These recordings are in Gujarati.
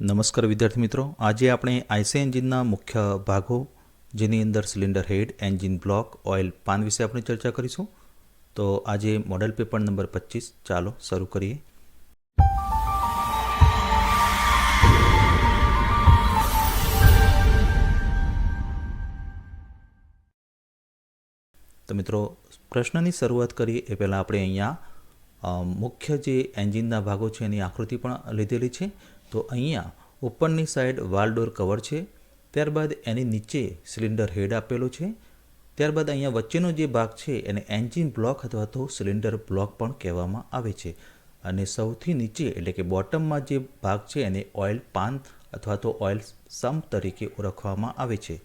નમસ્કાર વિદ્યાર્થી મિત્રો. આજે આપણે આઈસી એન્જિનના મુખ્ય ભાગો, જેની અંદર cylinder head, engine block, oil, pan વિશે આપણે ચર્ચા કરીશું. તો આજે મોડેલ પેપર નંબર પચીસ. ચાલો શરૂ કરીએ. તો મિત્રો, પ્રશ્નની શરૂઆત કરીએ એ પહેલાં આપણે અહીંયા મુખ્ય જે એન્જિનના ભાગો છે એની આકૃતિ પણ લીધેલી છે. તો અહીંયા ઉપરની સાઈડ વાલડોર કવર છે, ત્યારબાદ એની નીચે સિલિન્ડર હેડ આપેલો છે, ત્યારબાદ અહીંયા વચ્ચેનો જે ભાગ છે એને એન્જિન બ્લોક અથવા તો સિલિન્ડર બ્લોક પણ કહેવામાં આવે છે. અને સૌથી નીચે એટલે કે બોટમમાં જે ભાગ છે એને ઓઇલ પાન અથવા તો ઓઇલ સમ તરીકે ઓળખવામાં આવે છે.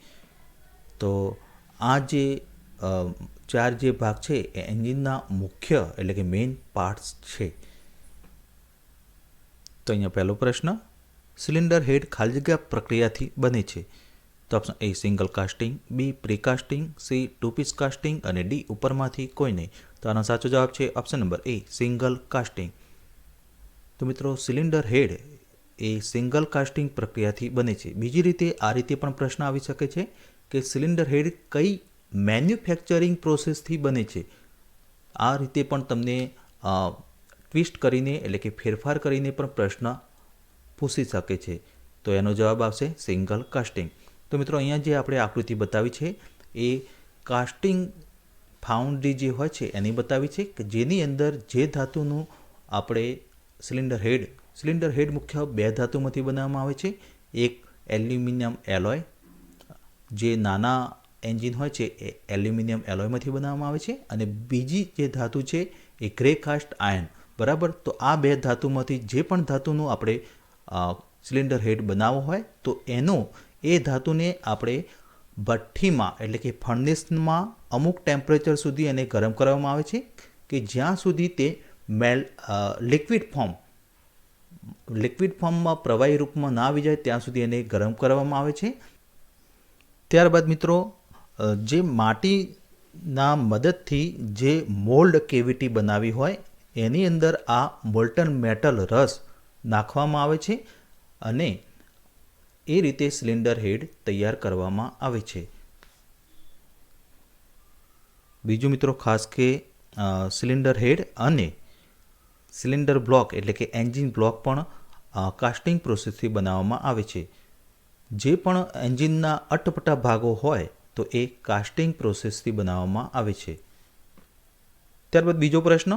તો આ જે ચાર જે ભાગ છે એ એન્જિનના મુખ્ય એટલે કે મેઇન પાર્ટ્સ છે. તો અહીંયા પહેલો પ્રશ્ન, સિલિન્ડર હેડ ખાલી જગ્યા પ્રક્રિયાથી બને છે. તો option A single casting B precasting C two piece casting અને ડી ઉપરમાંથી કોઈ નહીં. તો આનો સાચો જવાબ છે option number A single casting તો મિત્રો, સિલિન્ડર હેડ એ સિંગલ કાસ્ટિંગ પ્રક્રિયાથી બને છે. બીજી રીતે આ રીતે પણ પ્રશ્ન આવી શકે છે કે સિલિન્ડર હેડ કઈ મેન્યુફેક્ચરિંગ પ્રોસેસથી બને છે. આ રીતે પણ તમને ટ્વિસ્ટ કરીને એટલે કે ફેરફાર કરીને પણ પ્રશ્ન પૂછી શકે છે. તો એનો જવાબ આવશે સિંગલ કાસ્ટિંગ. તો મિત્રો, અહીંયા જે આપણે આકૃતિ બતાવી છે, એ કાસ્ટિંગ ફાઉન્ડ્રી જે હોય છે, એની બતાવી છે કે જેની અંદર જે ધાતુનું આપણે સિલિન્ડર હેડ સિલિન્ડર હેડ મુખ્ય બે ધાતુમાંથી બનાવવામાં આવે છે. એક એલ્યુમિનિયમ એલોય, જે નાના એન્જિન હોય છે, એ એલ્યુમિનિયમ એલોયમાંથી બનાવવામાં આવે છે. અને બીજી જે ધાતુ છે, એ ગ્રે કાસ્ટ આયર્ન બરાબર? તો આ બે ધાતુમાંથી જે પણ ધાતુનું આપણે સિલિન્ડર હેડ બનાવવો હોય, તો એનો એ ધાતુને આપણે ભઠ્ઠીમાં એટલે કે ફર્નેસમાં અમુક ટેમ્પરેચર સુધી એને ગરમ કરવામાં આવે છે કે જ્યાં સુધી તે મેલ લિક્વિડ ફોર્મ લિક્વિડ ફોર્મમાં પ્રવાહી રૂપમાં ના આવી જાય ત્યાં સુધી એને ગરમ કરવામાં આવે છે. ત્યારબાદ મિત્રો જે માટીના મદદથી જે મોલ્ડ કેવિટી બનાવી હોય એની અંદર આ મોલ્ટન મેટલ રસ નાખવામાં આવે છે અને એ રીતે સિલિન્ડર હેડ તૈયાર કરવામાં આવે છે. બીજું મિત્રો ખાસ કે સિલિન્ડર હેડ અને સિલિન્ડર બ્લોક એટલે કે એન્જિન બ્લોક પણ કાસ્ટિંગ પ્રોસેસથી બનાવવામાં આવે છે. જે પણ એન્જિનના અટપટા ભાગો હોય તો એ કાસ્ટિંગ પ્રોસેસથી બનાવવામાં આવે છે. ત્યારબાદ બીજો પ્રશ્ન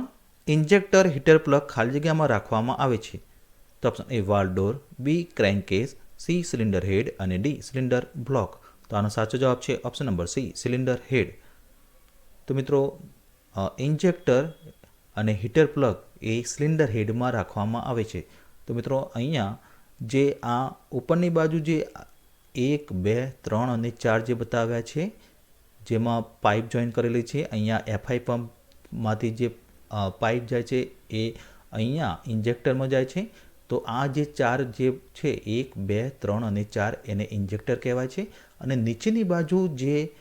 ઇન્જેક્ટર હીટર પ્લગ ખાલી જગ્યામાં રાખવામાં આવે છે. તો option A valve door B crankcase C cylinder head અને ડી સિલિન્ડર બ્લોક તો આનો સાચો જવાબ છે option number C cylinder head તો મિત્રો ઇન્જેક્ટર અને હીટર પ્લગ એ સિલિન્ડર હેડમાં રાખવામાં આવે છે. તો મિત્રો, અહીંયા જે આ ઉપરની બાજુ જે એક, બે, ત્રણ અને ચાર જે બતાવ્યા છે, જેમાં પાઇપ જોઈન કરેલી છે, અહીંયા એફઆઈ પંપમાંથી જે પાઇપ જાય છે એ અહીંયા ઇન્જેક્ટરમાં જાય છે. તો આ જે ચાર જે છે, એક, બે, ત્રણ અને ચાર એને ઇન્જેક્ટર કહેવાય છે. અને નીચેની બાજુ જે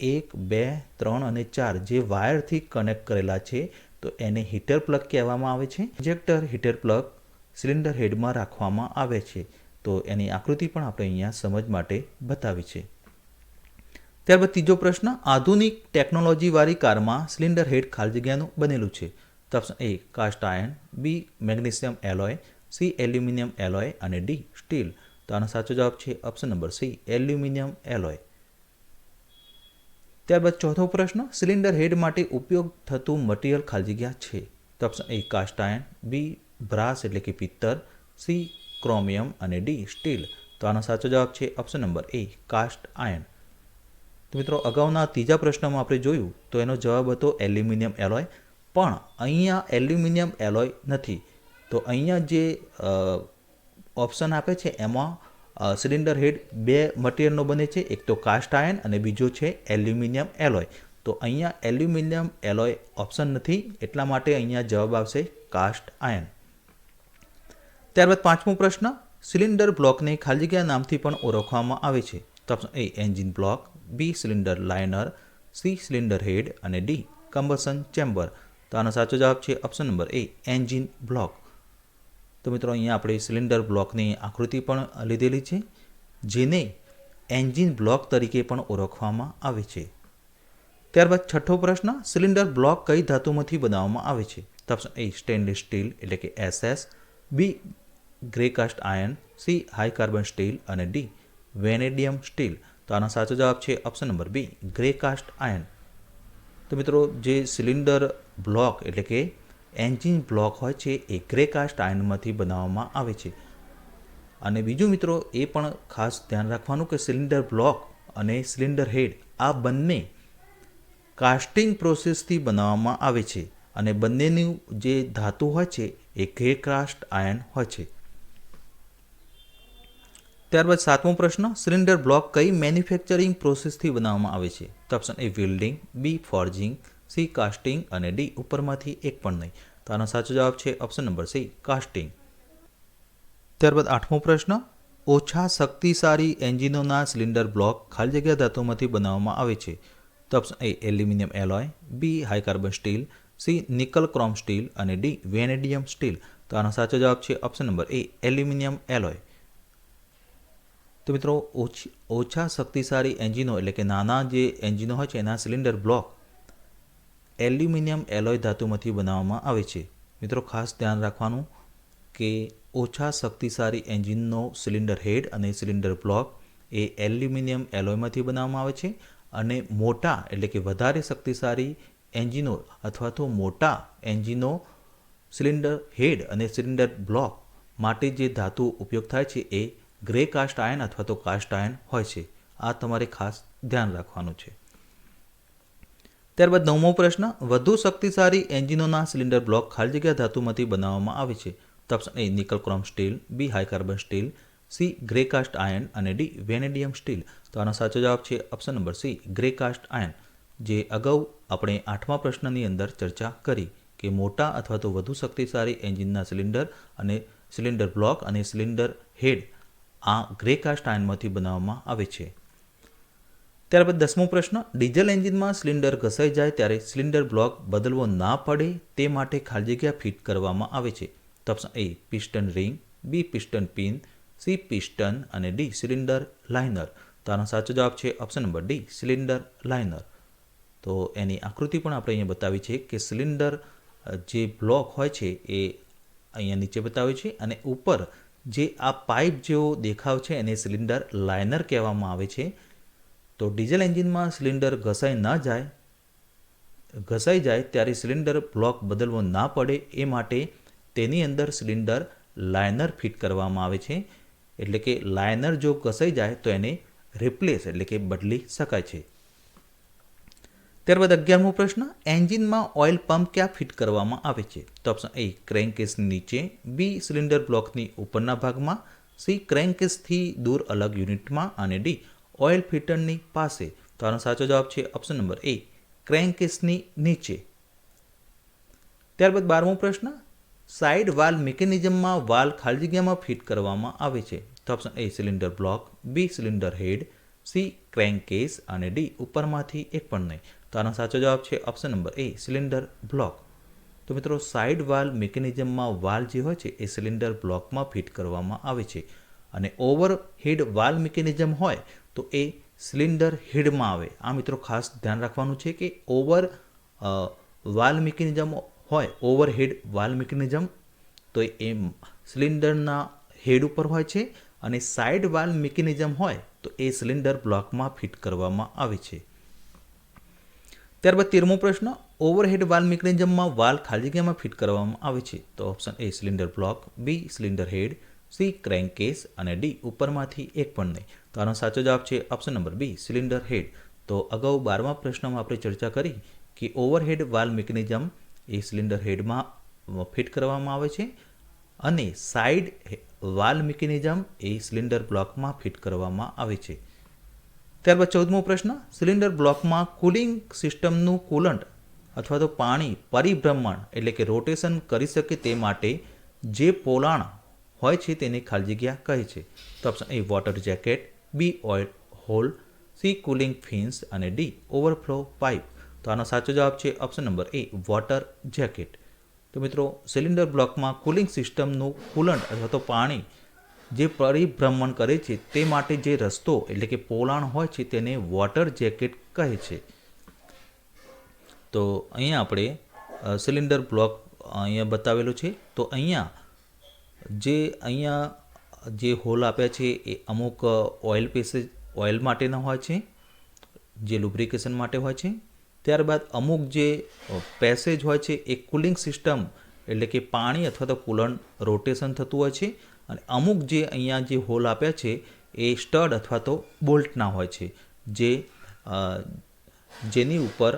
એક, બે, ત્રણ અને ચાર જે વાયરથી કનેક્ટ કરેલા છે, તો એને હીટર પ્લગ કહેવામાં આવે છે. ઇન્જેક્ટર, હીટર પ્લગ, સિલિન્ડર હેડમાં રાખવામાં આવે છે. તો એની આકૃતિ પણ આપણે અહીંયા સમજ માટે બતાવી છે. ત્યારબાદ ત્રીજો પ્રશ્ન, આધુનિક ટેકનોલોજીવાળી કારમાં સિલિન્ડર હેડ ખાલી જગ્યાનું બનેલું છે. તો option A, cast iron, B, magnesium alloy, C, aluminium alloy અને ડી, સ્ટીલ. તો આનો સાચો જવાબ છે option number C, aluminium alloy. ત્યારબાદ ચોથો પ્રશ્ન, સિલિન્ડર હેડ માટે ઉપયોગ થતું મટીરિયલ ખાલી જગ્યા છે. તો option A, cast iron, B, brass એટલે કે પિત્તર, સી, ક્રોમિયમ અને ડી, સ્ટીલ. તો આનો સાચો જવાબ છે option number A, cast iron. તો મિત્રો, અગાઉના ત્રીજા પ્રશ્નમાં આપણે જોયું તો એનો જવાબ હતો એલ્યુમિનિયમ એલોય. પણ અહીંયા એલ્યુમિનિયમ એલોય નથી. તો અહીંયા જે ઓપ્શન આપે છે, એમાં સિલિન્ડર હેડ બે મટીરિયલનો બને છે. એક તો કાસ્ટ આયર્ન અને બીજો છે એલ્યુમિનિયમ એલોય. તો અહીંયા એલ્યુમિનિયમ એલોય ઓપ્શન નથી. એટલા માટે અહીંયા જવાબ આવશે કાસ્ટ આયર્ન ત્યારબાદ પાંચમો પ્રશ્ન, સિલિન્ડર બ્લોકને ખાલી જગ્યા નામથી પણ ઓળખવામાં આવે છે. તો A, engine block. B cylinder liner, C cylinder head અને ડી કમ્બસન ચેમ્બર. તો આનો સાચો જવાબ છે option number A engine block. તો મિત્રો, અહીંયા આપણે સિલિન્ડર બ્લોકની આકૃતિ પણ લીધેલી છે, જેને એન્જિન બ્લોક તરીકે પણ ઓળખવામાં આવે છે. ત્યારબાદ છઠ્ઠો પ્રશ્ન, સિલિન્ડર બ્લોક કઈ ધાતુમાંથી બનાવવામાં આવે છે? તો ઓપ્શન એ સ્ટેનલેસ સ્ટીલ, એટલે કે SS B grey cast iron, C high carbon steel અને ડી વેનેડિયમ સ્ટીલ. તો આનો સાચો જવાબ છે option number B grey cast iron તો મિત્રો, જે સિલિન્ડર બ્લોક એટલે કે એન્જિન બ્લોક હોય છે, એ ગ્રે કાસ્ટ આયર્નમાંથી બનાવવામાં આવે છે. અને બીજું મિત્રો, એ પણ ખાસ ધ્યાન રાખવાનું કે સિલિન્ડર બ્લોક અને સિલિન્ડર હેડ આ બંને કાસ્ટિંગ પ્રોસેસથી બનાવવામાં આવે છે. અને બંનેનું જે ધાતુ હોય છે, એ ગ્રે કાસ્ટ આયર્ન હોય છે. ત્યારબાદ સાતમો પ્રશ્ન, સિલિન્ડર બ્લોક કઈ મેન્યુફેક્ચરિંગ પ્રોસેસથી બનાવવામાં આવે છે? તો option A welding, B forging, C casting અને ડી ઉપરમાંથી એક પણ નહીં. તો આનો સાચો જવાબ છે ઓપ્શન નંબર સી, કાસ્ટિંગ. ત્યારબાદ આઠમો પ્રશ્ન, ઓછા શક્તિશાળી એન્જિનોના સિલિન્ડર બ્લોક ખાલી જગ્યા ધાતુમાંથી બનાવવામાં આવે છે? તો option A aluminium alloy, B high carbon steel, C nickel chrome steel અને ડી વેનેડિયમ સ્ટીલ. તો આનો સાચો જવાબ છે option number A aluminium alloy. તો મિત્રો, ઓછી, ઓછા શક્તિશાળી એન્જિનો એટલે કે નાના જે એન્જિનો હોય છે, એના સિલિન્ડર બ્લોક એલ્યુમિનિયમ એલોય ધાતુમાંથી બનાવવામાં આવે છે. મિત્રો, ખાસ ધ્યાન રાખવાનું કે ઓછા શક્તિશાળી એન્જિનનો સિલિન્ડર હેડ અને સિલિન્ડર બ્લોક એ એલ્યુમિનિયમ એલોયમાંથી બનાવવામાં આવે છે અને મોટા એટલે કે વધારે શક્તિશાળી એન્જિનો અથવા તો મોટા એન્જિનો સિલિન્ડર હેડ અને સિલિન્ડર બ્લોક માટે જે ધાતુ ઉપયોગ થાય છે એ ગ્રે કાસ્ટ આયન અથવા તો કાસ્ટ આયન હોય છે. આ તમારે ખાસ ધ્યાન રાખવાનું છે. ત્યારબાદ નવમો પ્રશ્ન, વધુ શક્તિશાળી એન્જિનોના સિલિન્ડર બ્લોક ખાલી જગ્યા ધાતુમાંથી બનાવવામાં આવે છે. તો option A nickel chrome steel, B high carbon steel, C grey cast iron અને ડી વેનેડિયમ સ્ટીલ. તો આનો સાચો જવાબ છે option number C, grey cast iron. જે અગાઉ આપણે આઠમા પ્રશ્નની અંદર ચર્ચા કરી કે મોટા અથવા તો વધુ શક્તિશાળી એન્જિનના સિલિન્ડર અને સિલિન્ડર બ્લોક અને સિલિન્ડર હેડ આ ગ્રે કાસ્ટ આયનમાંથી બનાવવામાં આવે છે. ત્યારબાદ દસમો પ્રશ્ન, ડીઝલ એન્જિનમાં સિલિન્ડર ઘસાઈ જાય ત્યારે સિલિન્ડર બ્લોક બદલવો ના પડે તે માટે ખાલી જગ્યા ફિટ કરવામાં આવે છે. તો option A, piston ring, B, piston pin, C, piston અને ડી, સિલિન્ડર લાઇનર. તો આનો સાચો જવાબ છે option number D, cylinder liner. તો એની આકૃતિ પણ આપણે અહીંયા બતાવી છે કે સિલિન્ડર જે બ્લોક હોય છે એ અહીંયા નીચે બતાવે છે અને ઉપર જે આ પાઇપ જેવો દેખાવ છે એને સિલિન્ડર લાઇનર કહેવામાં આવે છે. તો ડીઝલ એન્જિનમાં સિલિન્ડર ઘસાઈ ન જાય, ઘસાઈ જાય ત્યારે સિલિન્ડર બ્લોક બદલવો ના પડે એ માટે તેની અંદર સિલિન્ડર લાઇનર ફિટ કરવામાં આવે છે. એટલે કે લાઇનર જો ઘસાઈ જાય તો એને રિપ્લેસ એટલે કે બદલી શકાય છે. ત્યારબાદ અગિયારમો પ્રશ્ન, એન્જિનમાં ઓઇલ પંપ ક્યાં ફિટ કરવામાં આવે છે? તો ઓપ્શન એ ક્રેન્કેસની નીચે, બી, સિલિન્ડર બ્લોકની ઉપરના ભાગમાં, સી, ક્રેન્કેસથી દૂર અલગ યુનિટમાં અને ડી, ઓઇલ ફિટરની પાસે. તો આનો સાચો જવાબ છે ઓપ્શન નંબર એ, ક્રેન્કેસની નીચે. ત્યારબાદ બારમો પ્રશ્ન, સાઇડ વાલ મિકેનિઝમમાં વાલ ખાલી જગ્યામાં ફિટ કરવામાં આવે છે? તો option A, cylinder block, B, cylinder head, C, crankcase અને ડી, ઉપરમાંથી એક પણ નહીં. તો આનો સાચો જવાબ છે option number A cylinder block તો મિત્રો સાઇડ વાલ મિકેનિઝમમાં વાલ જે હોય છે, એ સિલિન્ડર બ્લોકમાં ફિટ કરવામાં આવે છે. અને ઓવર હેડ વાલ મિકેનિઝમ હોય, તો એ સિલિન્ડર હેડમાં આવે. આ મિત્રો ખાસ ધ્યાન રાખવાનું છે કે over valve mechanism overhead valve વાલ મિકેનિઝમ તો એ સિલિન્ડરના હેડ ઉપર હોય છે. અને સાઇડ વાલ મિકેનિઝમ હોય, તો એ સિલિન્ડર બ્લોકમાં ફિટ કરવામાં આવે છે. ત્યારબાદ તેરમો પ્રશ્ન ઓવરહેડ વાલ મિકેનિઝમમાં વાલ ખાલી જગ્યામાં ફિટ કરવામાં આવે છે? તો option A cylinder block B cylinder head C crankcase અને ડી ઉપરમાંથી એક પણ નહીં. તો આનો સાચો જવાબ છે option number B cylinder head તો અગાઉ બારમા પ્રશ્નમાં આપણે ચર્ચા કરી કે ઓવરહેડ વાલ મિકેનિઝમ એ સિલિન્ડર હેડમાં ફિટ કરવામાં આવે છે અને સાઇડ વાલ મિકેનિઝમ એ સિલિન્ડર બ્લોકમાં ફિટ કરવામાં આવે છે. ત્યારબાદ ચૌદમો પ્રશ્ન, સિલિન્ડર બ્લોકમાં કુલિંગ સિસ્ટમનું કુલન્ટ અથવા તો પાણી પરિભ્રમણ એટલે કે રોટેશન કરી શકે તે માટે જે પોલાણ હોય છે તેને ખાલી જગ્યા કહે છે. તો option A water jacket B oil hole C cooling fins અને ડી ઓવરફ્લો પાઇપ તો આનો સાચો જવાબ છે option number A water jacket તો મિત્રો, સિલિન્ડર બ્લોકમાં કુલિંગ સિસ્ટમનું કુલન્ટ અથવા તો પાણી જે પરિભ્રમણ કરે છે, તે માટે જે રસ્તો એટલે કે પોલાણ હોય છે, તેને વોટર જેકેટ કહે છે. તો અહીંયા આપણે સિલિન્ડર બ્લોક અહીંયા બતાવેલું છે. તો અહીંયા જે અહીંયા જે હોલ આપ્યા છે, એ અમુક ઓઇલ પેસેજ ઓઇલ માટેના હોય છે, જે લુબ્રિકેશન માટે હોય છે. ત્યારબાદ અમુક જે પેસેજ હોય છે, એ કુલિંગ સિસ્ટમ એટલે કે પાણી અથવા તો કુલણ રોટેશન થતું હોય છે. અને અમુક જે અહીંયા જે હોલ આપ્યા છે, એ સ્ટડ અથવા તો બોલ્ટના હોય છે, જે જેની ઉપર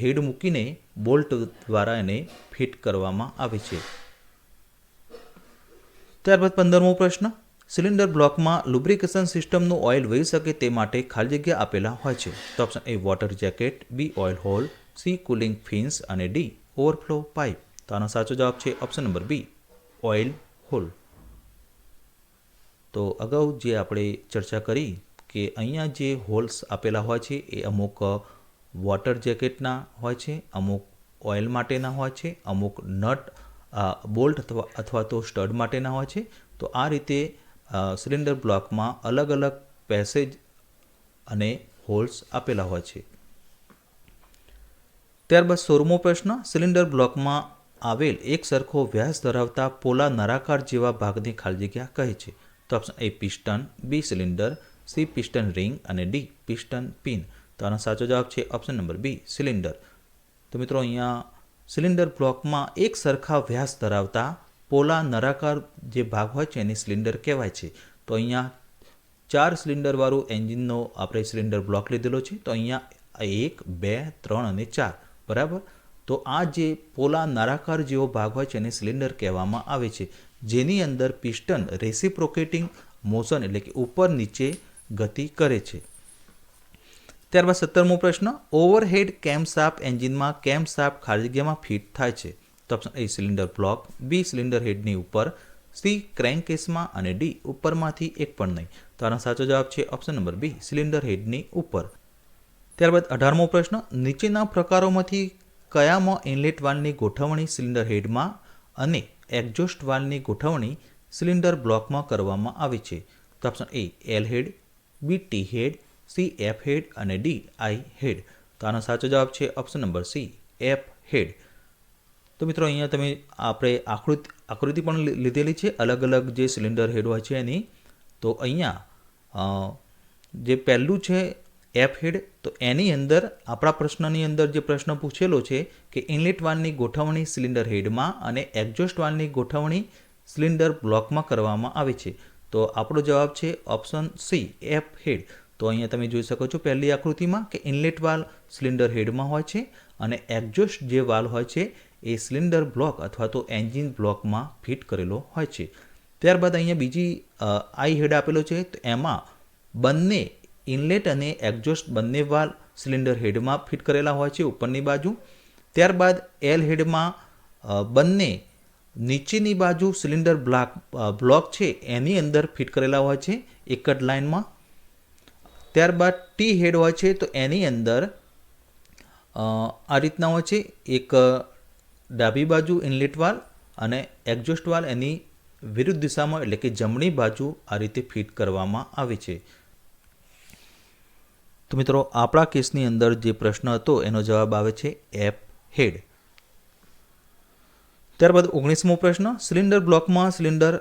હેડ મૂકીને બોલ્ટ દ્વારા એને ફિટ કરવામાં આવે છે. ત્યારબાદ પંદરમો પ્રશ્ન. સિલિન્ડર બ્લોકમાં લુબ્રિકેશન સિસ્ટમનું ઓઇલ વહી શકે તે માટે ખાલી જગ્યા આપેલા હોય છે. તો option A water jacket, B oil hole, C cooling fins અને ડી ઓવરફ્લો પાઇપ. તો આનો સાચો જવાબ છે option number B, oil hole. તો અગાઉ જે આપણે ચર્ચા કરી કે અહીંયા જે હોલ્સ આપેલા હોય છે, એ અમુક વોટર જેકેટના હોય છે, અમુક ઓઇલ માટેના હોય છે, અમુક નટ બોલ્ટ અથવા અથવા તો સ્ટડ માટેના હોય છે. તો આ રીતે સિલિન્ડર બ્લોકમાં અલગ અલગ પેસેજ અને હોલ્સ આપેલા હોય છે. ત્યારબાદ સોળમો પ્રશ્ન, સિલિન્ડર બ્લોકમાં આવેલ એક સરખો વ્યાસ ધરાવતા પોલા નરાકાર જેવા ભાગની ખાલી જગ્યા કહે છે. તો option A piston B cylinder C piston ring અને ડી પિસ્ટન પિન તો આનો સાચો જવાબ છે ઓપ્શન નંબર બી સિલિન્ડર તો મિત્રો અહીંયા સિલિન્ડર બ્લોકમાં એક સરખા વ્યાસ ધરાવતા પોલા નરાકાર જે ભાગ હોય છે એને સિલિન્ડર કહેવાય છે. તો અહીંયા ચાર સિલિન્ડરવાળું એન્જિનનો આપણે સિલિન્ડર બ્લોક લીધેલો છે. તો અહીંયા એક, બે, ત્રણ અને ચાર. બરાબર? તો આ જે પોલા નળાકાર જેવો ભાગ હોય છે એને સિલિન્ડર કહેવામાં આવે છે. જેની અંદર પિસ્ટન રેસિપ્રોકેટિંગ મોશન એટલે કે ઉપર નીચે ગતિ કરે છે. ત્યારબાદ સત્તરમો પ્રશ્ન, ઓવરહેડ કેમશાફ્ટ એન્જિનમાં કેમશાફ્ટ ખાલી જગ્યામાં ફિટ થાય છે? તો option A cylinder block, B cylinder હેડની ઉપર, સી ક્રેન્ક કેસમાં અને ડી ઉપરમાંથી એક પણ નહીં. તો આનો સાચો જવાબ છે ઓપ્શન નંબર બી, સિલિન્ડર હેડની ઉપર. ત્યારબાદ અઢારમો પ્રશ્ન, નીચેના પ્રકારોમાંથી કયામાં ઇનલેટ વાલ્વની ગોઠવણી સિલિન્ડર હેડમાં અને એક્ઝોસ્ટ વાલ્વની ગોઠવણી સિલિન્ડર બ્લોકમાં કરવામાં આવે છે. તો option A, L head, B T head, C F head અને ડી આઈ હેડ. તો આનો સાચો જવાબ છે option number C, F head. તો મિત્રો, અહીંયા તમે આપણે આકૃતિ આકૃતિ પણ લીધેલી છે. અલગ અલગ જે સિલિન્ડર હેડ હોય છે એની. તો અહીંયા જે પહેલું છે એફ હેડ, તો એની અંદર, આપણા પ્રશ્નની અંદર જે પ્રશ્ન પૂછેલો છે કે ઇનલેટ વાલ્વની ગોઠવણી સિલિન્ડર હેડમાં અને એક્ઝોસ્ટ વાલ્વની ગોઠવણી સિલિન્ડર બ્લોકમાં કરવામાં આવે છે. તો આપણો જવાબ છે ઓપ્શન સી, એફ હેડ. તો અહીંયા તમે જોઈ શકો છો પહેલી આકૃતિમાં કે ઇનલેટ વાલ સિલિન્ડર હેડમાં હોય છે અને એક્ઝોસ્ટ જે વાલ હોય છે એ સિલિન્ડર બ્લોક અથવા તો એન્જિન બ્લોકમાં ફિટ કરેલો હોય છે. ત્યારબાદ અહીંયા બીજી આઈ હેડ આપેલો છે, તો એમાં બંને ઇનલેટ અને એક્ઝોસ્ટ બંને વાલ સિલિન્ડર હેડમાં ફિટ કરેલા હોય છે ઉપરની બાજુ. ત્યારબાદ એલ હેડમાં બંને નીચેની બાજુ સિલિન્ડર બ્લોક બ્લોક છે એની અંદર ફિટ કરેલા હોય છે એક જ લાઇનમાં. ત્યારબાદ ટી હેડ હોય છે તો એની અંદર આ રીતના હોય છે એક ડાબી બાજુ ઇનલેટ વાલ અને એક્ઝોસ્ટ વાલ એની વિરુદ્ધ દિશામાં એટલે કે જમણી બાજુ આ રીતે ફિટ કરવામાં આવે છે. તો મિત્રો, આપણા કેસની અંદર જે પ્રશ્ન હતો, એનો જવાબ આવે છે એપ હેડ ત્યારબાદ ઓગણીસમો પ્રશ્ન, સિલિન્ડર બ્લોકમાં સિલિન્ડર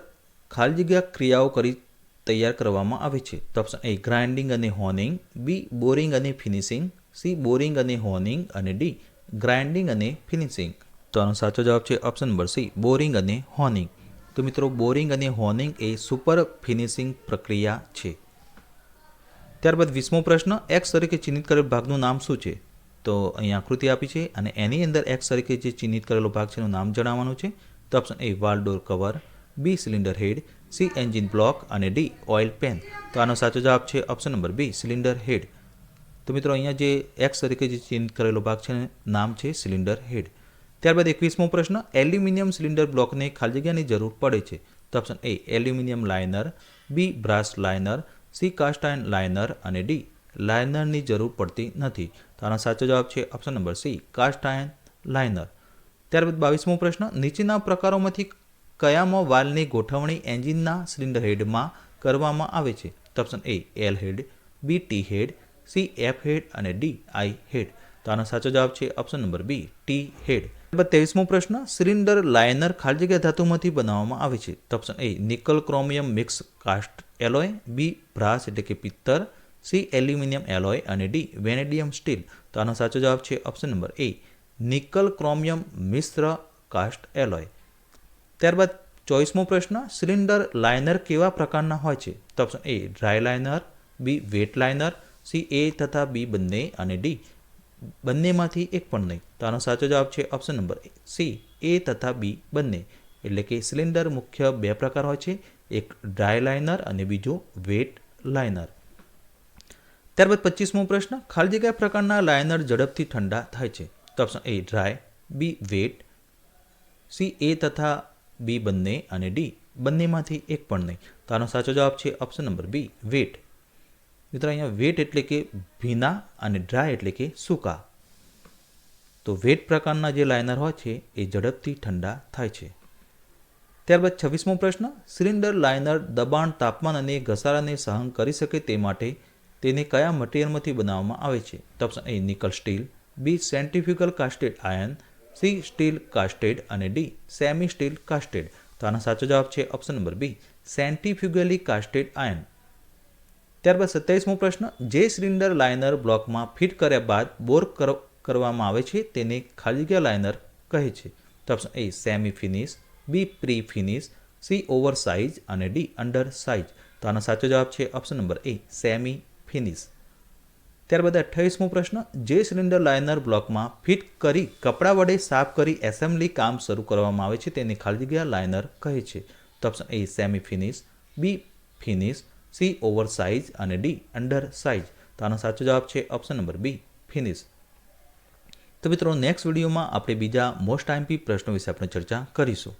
ખાલી જગ્યા ક્રિયાઓ કરી તૈયાર કરવામાં આવે છે. તો ઓપ્શન એ ગ્રાઇન્ડિંગ અને હોર્નિંગ બી બોરિંગ અને ફિનિશિંગ સી બોરિંગ અને હોર્નિંગ અને ડી ગ્રાઇન્ડિંગ અને ફિનિશિંગ તો આનો સાચો જવાબ છે ઓપ્શન નંબર સી બોરિંગ અને હોર્નિંગ તો મિત્રો બોરિંગ અને હોર્નિંગ એ સુપર ફિનિશિંગ પ્રક્રિયા છે. ત્યારબાદ વીસમો પ્રશ્ન એક્સ તરીકે ચિહ્નિત કરેલ ભાગનું નામ શું છે? તો અહીં આકૃતિ આપી છે અને એની અંદર એક્સ તરીકે જે ચિહ્નિત કરેલો ભાગ છે એનું નામ જણાવવાનું છે. તો option A valve door cover B cylinder head C engine block અને ડી ઓઇલ પેન તો આનો સાચો જવાબ છે option number B cylinder head તો મિત્રો, અહીંયા જે એક્સ તરીકે જે ચિહ્નિત કરેલો ભાગ છે નામ છે સિલિન્ડર હેડ ત્યારબાદ એકવીસમો પ્રશ્ન, એલ્યુમિનિયમ સિલિન્ડર બ્લોકને ખાલી જગ્યાની જરૂર પડે છે. તો option A aluminium liner B brass liner C cast iron liner અને ડી લાઇનરની જરૂર પડતી નથી. તો આનો સાચો જવાબ છે option number C cast iron liner ત્યારબાદ બાવીસમો પ્રશ્ન, નીચેના પ્રકારોમાંથી કયામાં વાલ્વની ગોઠવણી એન્જિનના સિલિન્ડર હેડમાં કરવામાં આવે છે? તો option A L head B T head C F head અને ડી આઈ હેડ. તો આનો સાચો જવાબ છે option number B T head. ત્રેવીસમો પ્રશ્ન, સિલિન્ડર લાઇનર ખાલી જગ્યા ધાતુમાંથી બનાવવામાં આવે છે. તો option A nickel chromium mix cast alloy. B brass એટલે કે પિત્તર. સી એલ્યુમિનિયમ એલોય અને ડી વેનેડિયમ સ્ટીલ. તો આનો સાચો જવાબ છે option number A nickel chromium મિશ્ર કાસ્ટ એલોય. ત્યારબાદ ચોવીસમો પ્રશ્ન, સિલિન્ડર લાઇનર કેવા પ્રકારના હોય છે? તો option A dry liner. B wet liner. C A તથા બી બંને અને ડી બંનેમાંથી એક પણ નહીં. તો આનો સાચો જવાબ છે ઓપ્શન નંબર સી એ તથા બી બંને. એટલે કે સિલિન્ડર મુખ્ય બે પ્રકાર હોય છે. એક ડ્રાય લાઇનર અને બીજો વેટ લાઇનર ત્યારબાદ પચીસમો પ્રશ્ન. ખાલી જગ્યા પ્રકારના લાઇનર ઝડપથી ઠંડા થાય છે. તો option A dry B wet C A તથા બી બંને અને ડી બંનેમાંથી એક પણ નહીં. તો આનો સાચો જવાબ છે ઓપ્શન નંબર બી વેટ મિત્રો, અહીંયા વેટ એટલે કે ભીના અને ડ્રાય એટલે કે સૂકા. તો વેટ પ્રકારના જે લાઇનર હોય છે, એ ઝડપથી ઠંડા થાય છે. ત્યારબાદ છવ્વીસમો પ્રશ્ન સિલિન્ડર લાઇનર દબાણ, તાપમાન અને ઘસારાને સહન કરી શકે તે માટે તેને કયા મટીરિયલમાંથી બનાવવામાં આવે છે? તો option A nickel steel B centrifugal casted iron C steel casted અને ડી સેમી સ્ટીલ કાસ્ટેડ તો આનો સાચો જવાબ છે option number B centrifugally casted iron ત્યારબાદ સત્યાવીસમો પ્રશ્ન, જે સિલિન્ડર લાઇનર બ્લોકમાં ફિટ કર્યા બાદ બોર કર- કરવામાં આવે છે તેને ખાલી લાઇનર કહે છે. તો option A semi finish B pre finish C over size અને ડી અંડર સાઇઝ તો આનો સાચો જવાબ છે option number A semi finish ત્યારબાદ અઠ્ઠાવીસમો પ્રશ્ન, જે સિલિન્ડર લાઇનર બ્લોકમાં ફિટ કરી, કપડાં વડે સાફ કરી એસેમ્બલી કામ શરૂ કરવામાં આવે છે તેને ખાલી જગ્યા લાઇનર કહે છે. તો option A semi finish B finish C over size અને ડી અંડર સાઇઝ તો આનો સાચો જવાબ છે ઓપ્શન નંબર બી ફિનિશ તો મિત્રો નેક્સ્ટ વિડીયોમાં આપણે બીજા મોસ્ટ આઈમ્પી પ્રશ્નો વિશે આપણે ચર્ચા કરીશું.